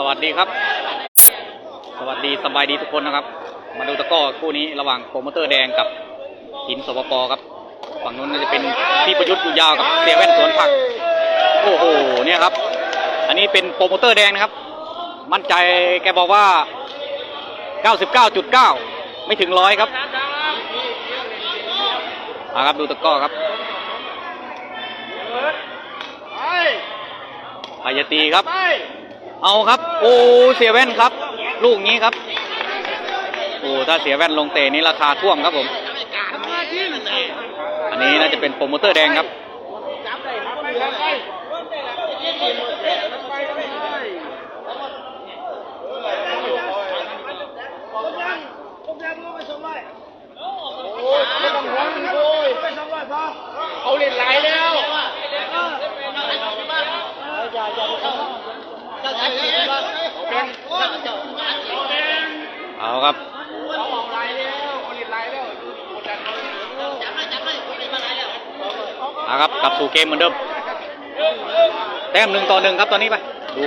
สวัสดีครับ สวัสดีสบายดีทุกคนนะครับ มาดูตะกร้อคู่นี้ระหว่างโปรโมเตอร์แดงกับหินสปปครับ ฝั่งนู้นน่าจะเป็นพี่ประยุทธ์อยู่ยาวกับเสียแว่นสวนผัก โอ้โหเนี่ยครับ อันนี้เป็นโปรโมเตอร์แดงนะครับ มั่นใจแกบอกว่า 99.9 ไม่ถึงร้อยครับเอาครับดูตะกร้อครับพายตีครับ เอาครับ โอ้เสียแว่นครับ ลูกนี้ครับโอ้ถ้าเสียแว่นลงเตะนี้ราคาท่วมครับผม อันนี้น่าจะเป็นโปรโมเตอร์แดงครับเอาเล่นไหลแล้วอาครับเอาไหลแล้ว เอาเล่นไหลแล้วกดดันเอาครับกลับสู่เกมเหมือนเดิมแต้มหนึ่งต่อหนึ่งครับตอนนี้ไปดู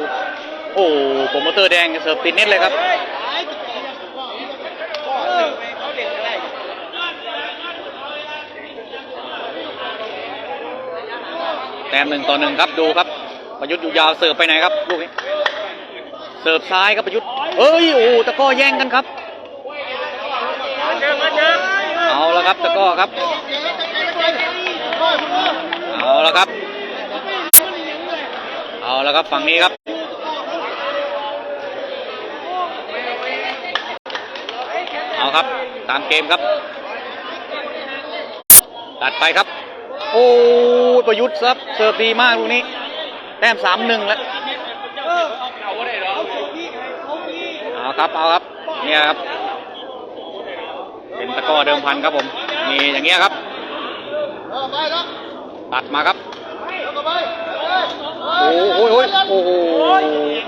โอ้โปรโมเตอร์แดงเสิร์ฟติดเน็ตเลยครับแต้มหนึ่งต่อหนึ่งครับดูครับประยุทธ์อยู่ยาวเสิร์ฟไปไหนครับลูกนี้ เสิร์ฟซ้ายครับประยุทธ์เอ้ยโอ้ตะก้อแย่งกันครับเอาเจอเอาละครับตะก้อครับ เอาละครับ เอาละครับฝั่งนี้ครับเอาครับตามเกมครับ ตัดไปครับ โอ้ประยุทธ์ครับเสิร์ฟดีมากลูกนี้ แต้มสามหนึ่งแล้ว เอาได้เหรอ เอาครับ เอาครับ เนี่ยครับ เป็นตะก้อเดิมพันครับผม มีอย่างเงี้ยครับ ตัดมาครับโอ้โหโอ้โหโอ้โห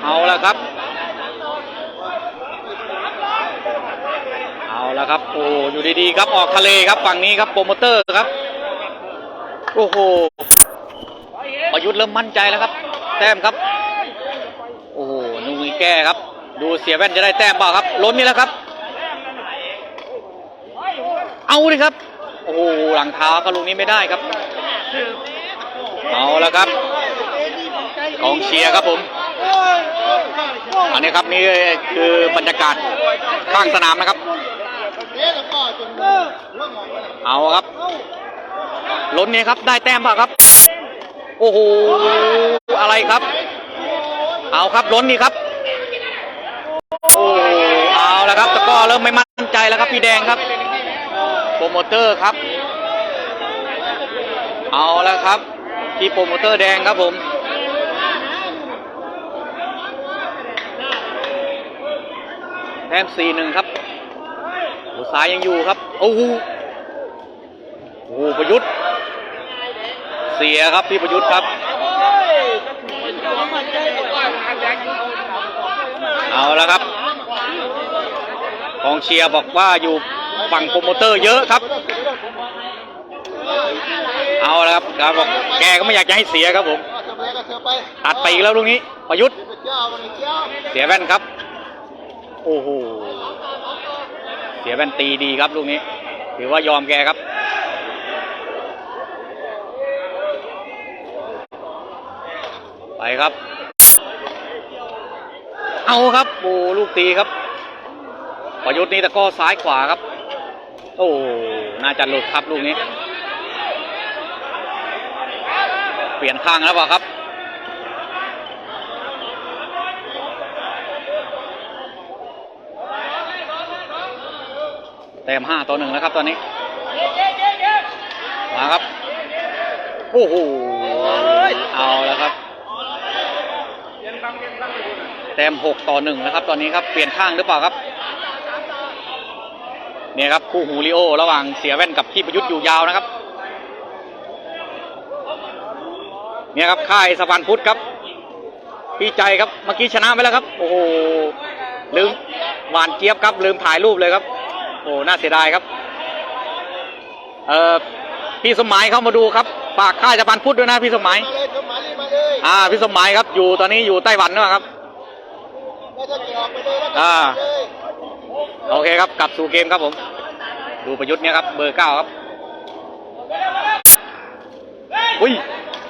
เอาละครับ เอาละครับ โอ้อยู่ดีๆครับ ออกทะเลครับ ฝั่งนี้ครับ โปรโมเตอร์ครับ โอ้โห ประยุทธ์เริ่มมั่นใจแล้วครับ แต้มครับ โอ้โหนูมีแก้ครับ ดูเสียแว่นจะได้แต้มเปล่าครับล้นนี่แล้วครับ เอาดิครับ โอ้โหหลังเท้าเขาลูกนี้ไม่ได้ครับ เอาแล้วครับกองเชียร์ครับผม อันนี้ครับนี่คือบรรยากาศข้างสนามนะครับ เอาครับล้นนี้ครับได้แต้มเปล่าครับ โอ้โหอะไรครับ เอาครับล้นนี่ครับ โอ้เอาแล้วครับตะกร้อ เริ่มไม่มั่นใจแล้วครับพี่แดงครับ โปรโมเตอร์ครับ เอาแล้วครับ ที่โปรโมเตอร์แดงครับผมแต้มสี่หนึ่งครับโอ้ซ้ายยังอยู่ครับโอ้โหโอ้โหประยุทธ์ เสียครับพี่ประยุทธ์ครับ เอาแล้วครับ กองเชียร์บอกว่าอยู่ฝั่งโปรโมเตอร์เยอะครับ เอาล้วครับการบอกแกก็ไม่อยากจะให้เสียครับผมตัดไปอีกแล้วลูกนี้ ประยุทธ์ เสียแว่นครับ โอ้โห เสียแว่นตีดีครับลูกนี้ ถือว่ายอมแกครับไปครับ เอาครับโอ้ลูกตีครับ ประยุทธ์นี่ตะก้อซ้ายขวาครับ โอ้น่าจะหลุดครับลูกนี้ เปลี่ยนข้างแล้วเปล่าครับ แต้มห้าต่อหนึ่งแล้วครับตอนนี้ มาครับ โอ้โหเอาแล้วครับแต้มหกต่อหนึ่งนะครับ ตอนนี้ครับ เปลี่ยนข้างหรือเปล่าครับ เนี่ยครับคู่หูริโอ ระหว่างเสียแว่นกับพี่ประยุทธ์อยู่ยาวนะครับ เนี่ยครับค่ายสะพานพุทธครับพี่ใจครับเมื่อกี้ชนะไปแล้วครับ โอ้โหลืมหวานเจี๊ยบครับ ลืมถ่ายรูปเลยครับ โอ้น่าเสียดายครับ เอ่อพี่สมหมายเข้ามาดูครับฝากค่ายสะพานพุทธด้วยนะพี่สมหมายอ่าพี่สมหมายครับอยู่ตอนนี้อยู่ไต้หวันนะครับเอ่า โอเคครับกลับสู่เกมครับผม ดูประยุทธ์เนี่ยครับ เบอร์เก้าครับอุ้ย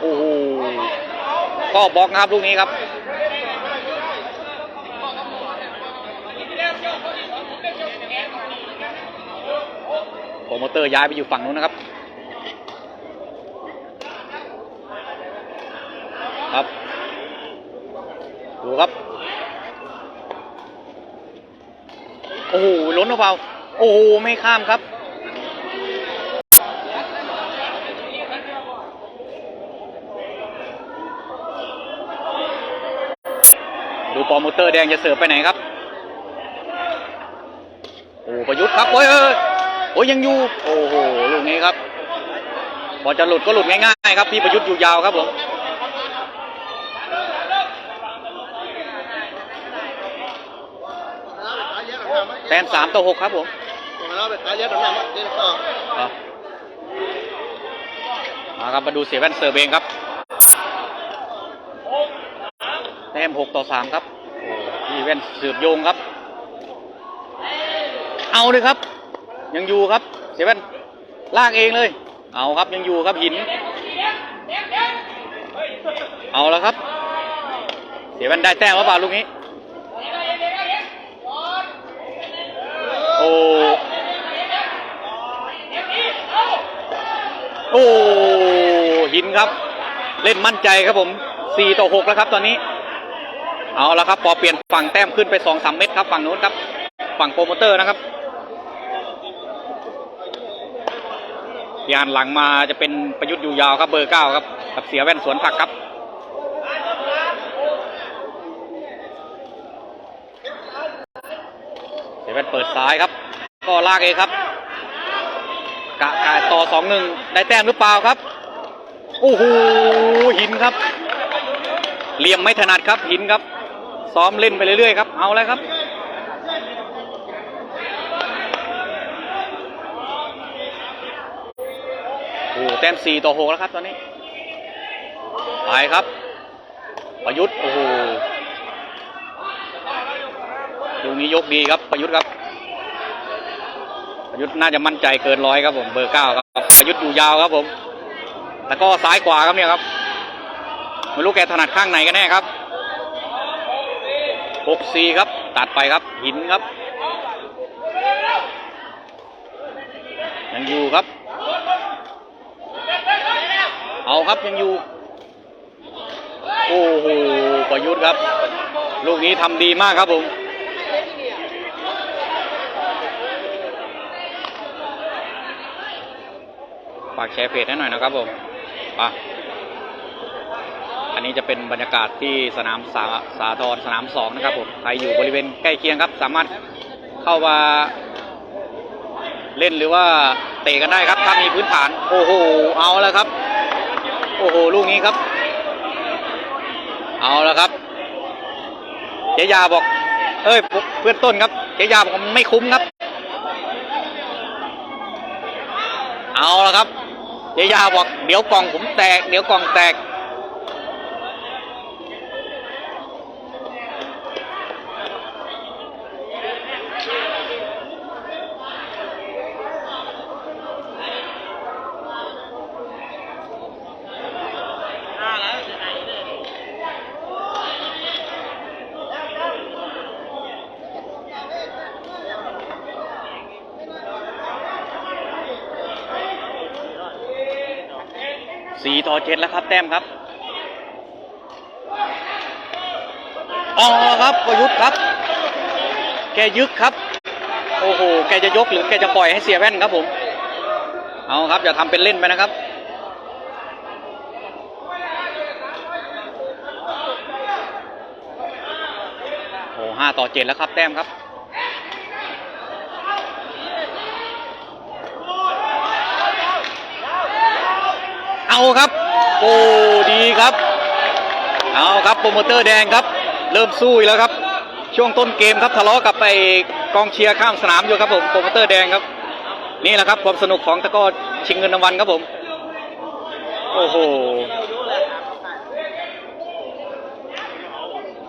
โอ้โหก็บล็อกนะครับลูกนี้ครับโปรโมเตอร์ย้ายไปอยู่ฝั่งนู้นนะครับครับ ดูครับ โอ้โหล้นเปล่าโอ้โหไม่ข้ามครับ ดูปรโมเตอร์แดงจะเสิร์ฟไปไหนครับ โอ้ประยุทธ์ครับโอ้ยเอ้ยโอ้ยยังอยู่ โอ้โหลูกนี้ครับพอจะหลุดก็หลุดง่ายๆครับพี่ประยุทธ์อยู่ยาวครับผม แต้มสามต่อหกครับผมครับมาครับมาดูเสียแว่นเซอร์เบงครับแต้มหกต่อสามครับโอ้พี่แว่นสืบโยงครับ เอาเลยครับ ยังอยู่ครับ เสียแว่นลากเองเลย เอาครับยังอยู่ครับหิน เอาแล้วครับ เสียแว่นได้แต้มหรือเปล่าลูกนี้ โอ้โอ้หินครับ เล่นมั่นใจครับผม4ต่อ6แล้วครับตอนนี้ เอาแล้วครับ พอเปลี่ยนฝั่งแต้มขึ้นไป2 3เม็ดครับ ฝั่งนู้นครับ ฝั่งโปรโมเตอร์นะครับยานหลังมาจะเป็นประยุทธ์อยู่ยาวครับเบอร์เก้าครับกับเสียแว่นสวนผักครับ เสีย แว่นเปิดซ้ายครับ ก็ลากเองครับ กะกะต่อสองหนึ่งได้แต้มหรือเปล่าครับโอ้โหหินครับเหลี่ยมไม่ถนัดครับหินครับ ซ้อมเล่นไปเรื่อยๆครับ เอาเลยครับ โอ้แต้มสี่ต่อหกแล้วครับตอนนี้ ไปครับ ประยุทธ์ โอ้โห กนี้ยกดีครับประยุทธ์ครับ ประยุทธ์น่าจะมั่นใจเกินร้อยครับผมเบอร์เก้าครับประยุทธ์อยู่ยาวครับผม แต่ก็ซ้ายขวาครับเนี่ยครับไม่รู้แกถนัดข้างไหนกันแน่ครับหกสี่ครับ ตัดไปครับหินครับยังอยู่ครับ เอาครับยังอยู่ โอ้โหประยุทธ์ครับ ลูกนี้ทำดีมากครับผมากแชร์เพจให้หน่อยนะครับผมไปอันนี้จะเป็นบรรยากาศที่สนามสาสาทรสนามสองนะครับผมใครอยู่บริเวณใกล้เคียงครับ สามารถเข้ามาเล่นหรือว่าเตะกันได้ครับ ถ้ามีพื้นฐาน โอ้โห เอาแล้วครับ โอ้โห ลูกนี้ครับ เอาแล้วครับ เจยาบอก เอ้ย เพื่อนต้นครับ เจยาบอกมันไม่คุ้มครับ เอาและครับ เจยาบอกเดี๋ยวกล่องผมแตก เดี๋ยวกล่องแตก ต่อเจ็ดแล้วครับแต้มครับอ๋อครับประยุทธ์ครับ แกยึกครับ โอ้โห แกจะยกหรือแกจะปล่อยให้เสียแว่นครับผม เอาครับอย่าทำเป็นเล่นไปนะครับ โอ้ห้าต่อเจ็ดแล้วครับ แต้มครับ เอาครับ โอ้ดีครับ เอาครับโปรโมเตอร์แดงครับ เริ่มสู้อีกแล้วครับ ช่วงต้นเกมครับทะเลาะกับไปกองเชียร์ข้ามสนามอยู่ครับผมโปรโมเตอร์แดงครับ นี่แหละครับความสนุกของตะก้อชิงเงินรางวัลครับผม โอ้โห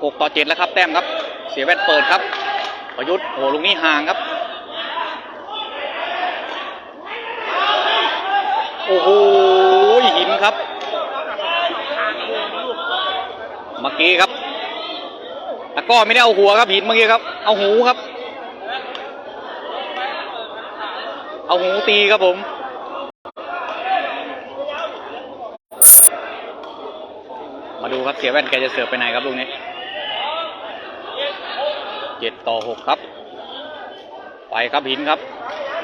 หกต่อเจ็ดแล้วครับแต้มครับ เสียแว่นเปิดครับ ประยุทธ์โอ้ลูกนี้ห่างครับโอ้โหหินครับ เมื่อกี้ครับตะก้อไม่ได้เอาหัวครับหินเมื่อกี้ครับ เอาหูครับ เอาหูตีครับผมมาดูครับเสียแว่นแกจะเสิร์ฟไปไหนครับลูกนี้เจ็ดต่อหกครับ ไปครับหินครับ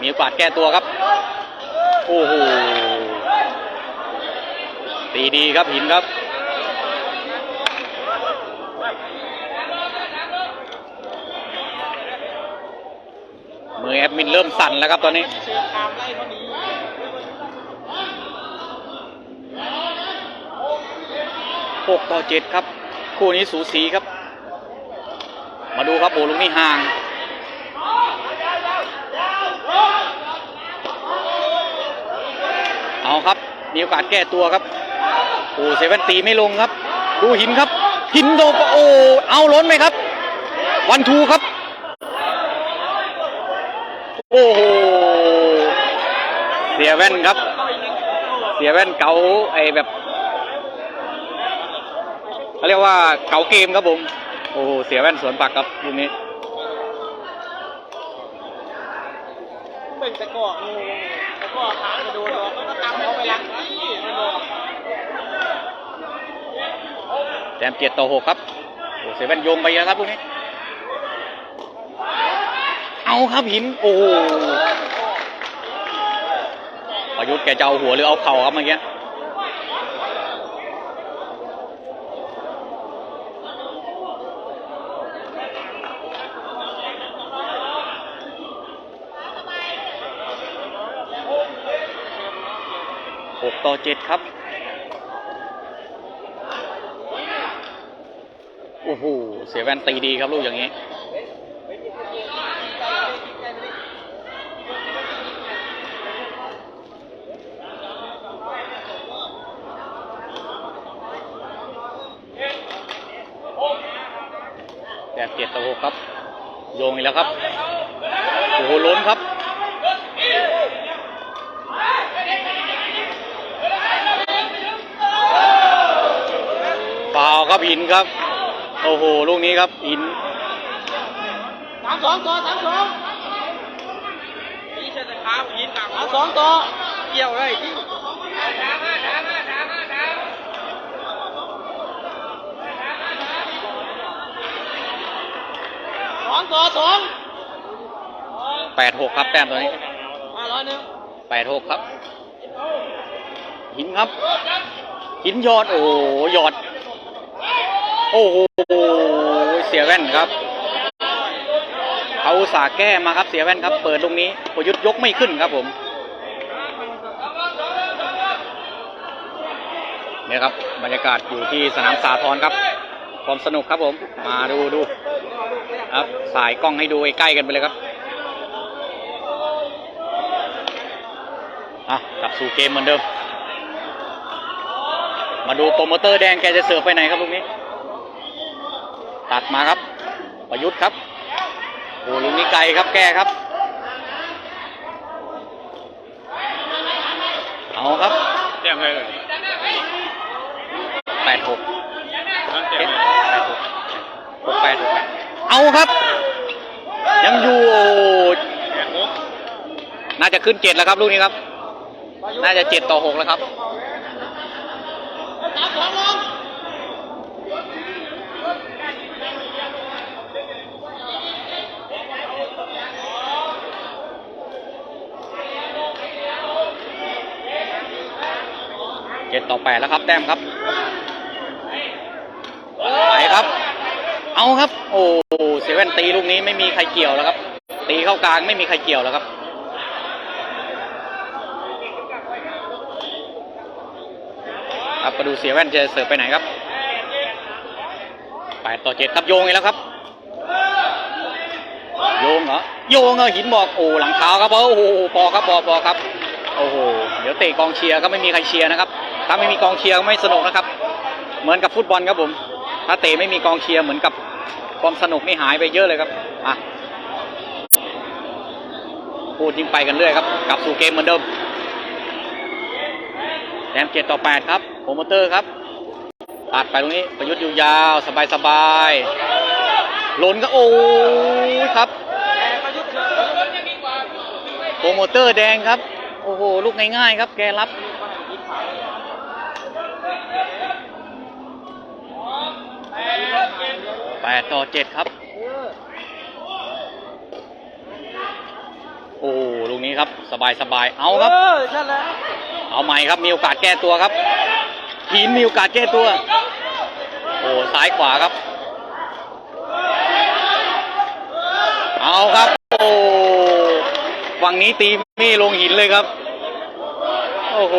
มีโอกาสแก้ตัวครับ โอ้โหตีดีครับหินครับ แอดมินเริ่มสั่นแล้วครับตอนนี้เสือตามไล่เขาหกต่อเจ็ดครับ คู่นี้สูสีครับ มาดูครับโอ้ลูกนี้ห่างเอาครับ มีโอกาสแก้ตัวครับโอ้เซเว่นตีไม่ลงครับ ดูหินครับ หินโดโอ้เอาล้นไหมครับ วันทูครับ โอ้โห เสียแว่นครับ เสียแว่นเก๋าไอแบบเขาเรียกว่าเก๋าเกมครับผม โอ้โห เสียแว่นสวนปักครับลูกนี้เบ่งตะกร้องูตะกร้อขาไปโดนหรอกก็ตามเขาไปหลังนี่ไม่โดนแต้มเจ็ดต่อหกครับ โอ้เซเว่นโยงไปแล้วครับพวกนี้ เอาครับหิน โอ้ประยุทธ์แกจะเอาหัวหรือเอาเข่าครับเมื่อกี้หกต่อเจ็ดครับ โอ้โห เสียแว่นตีดีครับลูกอย่างนี้ แปดเจ็ดต่อหกครับ โยงอีกแล้วครับ โอ้โหล้นครับเปล่าครับหินครับ โอ้โห ลูกนี้ครับหินสามสองต่อสามสองนี่ใช่แต่ขาผู้หญิงต่างสามสองต่อเกี่ยวเลย องต่อสองแปดหกครับแต้มตัวนี้มาร้อยหนึ่งแปดหกครับ หินครับ หินยอด โอ้โหหยอด โอ้โหเสียแว่นครับเขาอุตสาห์แก้มาครับเสียแว่นครับ เปิดตรงนี้ประยุทธ์ยกไม่ขึ้นครับผมเนี่ยครับบรรยากาศอยู่ที่สนามสาทรครับ ความสนุกครับผม มาดูดู ครับ สายกล้องให้ดูใกล้ๆกันไปเลยครับอะกลับสู่เกมเหมือนเดิม มาดูโปรโมเตอร์แดงแกจะเสิร์ฟไปไหนครับลูกนี้ ตัดมาครับ ประยุทธ์ครับโอ้ลูกนี้ไกลครับแก้ครับ เอาครับเต็มเลยแปดหกเต็มแปดหกหกแปดหกแปด เอาครับ ยังอยู่ น่าจะขึ้นเจ็ดแล้วครับลูกนี้ครับ น่าจะเจ็ดต่อหกแล้วครับเจ็ดต่อแปดแล้วครับ แต้มครับ ไปครับ เอาครับ โอ้เซเว่นตีลูกนี้ไม่มีใครเกี่ยวแล้วครับ ตีเข้ากลางไม่มีใครเกี่ยวแล้วครับ ครับมาดูเสียแว่นจะเสิร์ฟไปไหนครับแปดต่อเจ็ดครับโยงอีกแล้วครับ โยงเหรอโยงเหรอหินบอกโอ้หลังเท้าครับโอ้โหพอครับพอพอครับโอ้โหเดี๋ยวเตะกองเชียร์ก็ไม่มีใครเชียร์นะครับถ้าไม่มีกองเชียร์ไม่สนุกนะครับ เหมือนกับฟุตบอลครับผมถ้าเตะไม่มีกองเชียร์เหมือนกับ ความสนุกนี่หายไปเยอะเลยครับอะพูดยิ่งไปกันเรื่อยครับ กลับสู่เกมเหมือนเดิมแต้มเจ็ดต่อแปดครับโปรโมเตอร์ครับตัดไปตรงนี้ประยุทธ์อยู่ยาวสบายสบายหล่นก็โอ้ยครับโปรโมเตอร์แดงครับ โอ้โหลูกง่ายๆครับ แกรับ แปดต่อเจ็ดครับ โอ้โหลูกนี้ครับ สบายสบายๆเอาครับเออนั่นแหละเอาใหม่ครับ มีโอกาสแก้ตัวครับหินมีโอกาสแก้ตัว โอ้ซ้ายขวาครับ เอาครับ โอ้ฝั่งนี้ตีไม่ลงหินเลยครับ โอ้โห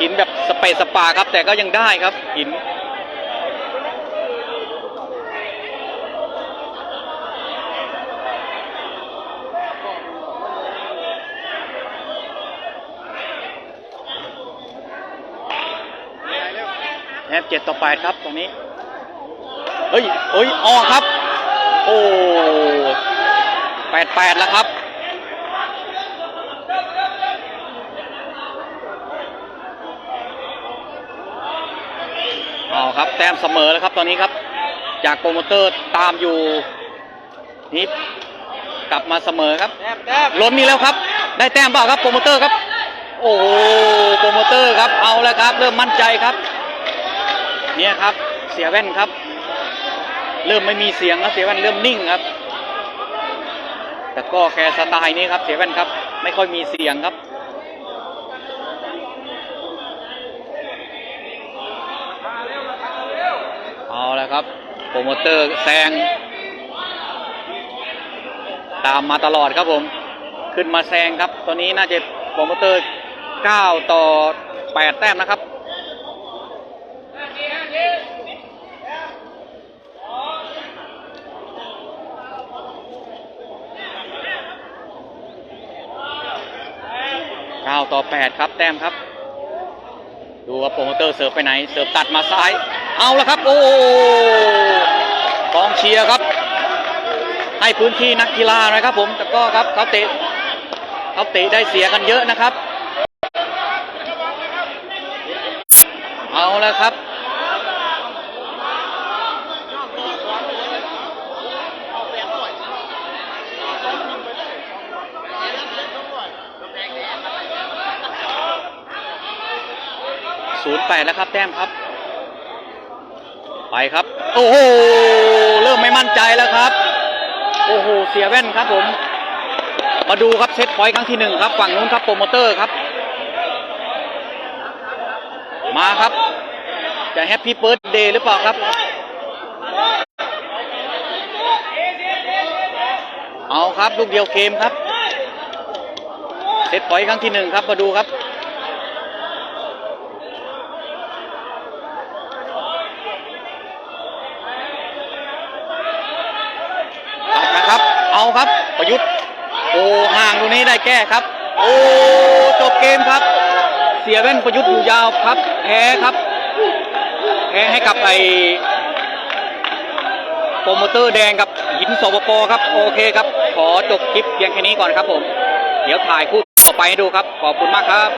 หินแบบสเปซสปาครับ แต่ก็ยังได้ครับหิน แทบเจ็ดต่อแปดครับตรงนี้ เฮ้ยเฮ้ยออกครับ โอ้แปดแปดแล้วครับเอาครับแต้มเสมอแล้วครับตอนนี้ครับ จากโปรโมเตอร์ตามอยู่นี่กลับมาเสมอครับแต้มแต้มล้นนี่แล้วครับ ได้แต้มเปล่าครับโปรโมเตอร์ครับ โอ้โหโปรโมเตอร์ครับเอาแล้วครับ เริ่มมั่นใจครับ เนี่ยครับเสียแว่นครับ เริ่มไม่มีเสียงแล้วเสียแว่นเริ่มนิ่งครับ แต่ก็แกสไตล์นี้ครับเสียแว่นครับ ไม่ค่อยมีเสียงครับเอาแล้วครับโปรโมเตอร์แซงตามมาตลอดครับผม ขึ้นมาแซงครับ ตอนนี้น่าจะโปรโมเตอร์ 9 ต่อ 8 แต้มนะครับ 9 ต่อ 8 ครับ แต้มครับ ดูว่าโปรโมเตอร์เสิร์ฟไปไหน เสิร์ฟตัดมาซ้าย เอาละครับ โอ้กองเชียร์ครับ ให้พื้นที่นักกีฬาหนะครับผมแต่ก็ครับเขาเตะเขาเตะได้เสียกันเยอะนะครับ เอาละครับ ศูนย์แปดแล้วครับแต้มครับ ไปครับ โอ้โห เริ่มไม่มั่นใจแล้วครับ โอ้โห เสียแว่นครับผม มาดูครับเซตพอยต์ครั้งที่หนึ่งครับ ฝั่งนู้นครับโปรโมเตอร์ครับ มาครับ จะแฮปปี้เบิร์ดเดย์หรือเปล่าครับ เอาครับ ลูกเดียวเกมครับเซตพอยต์ครั้งที่หนึ่งครับ มาดูครับ ตัดนะครับ เอาครับ ประยุทธ์ โอ้ห่างตรงนี้ได้แก้ครับ โอ้จบเกมครับ เสียแว่นประยุทธ์อยู่ยาวครับแพ้ครับแพ้ให้กับไอโปรโมเตอร์แดงกับหินสปปครับ โอเคครับ ขอจบคลิปเพียงแค่นี้ก่อนครับผม เดี๋ยวถ่ายคู่ต่อไปให้ดูครับ ขอบคุณมากครับ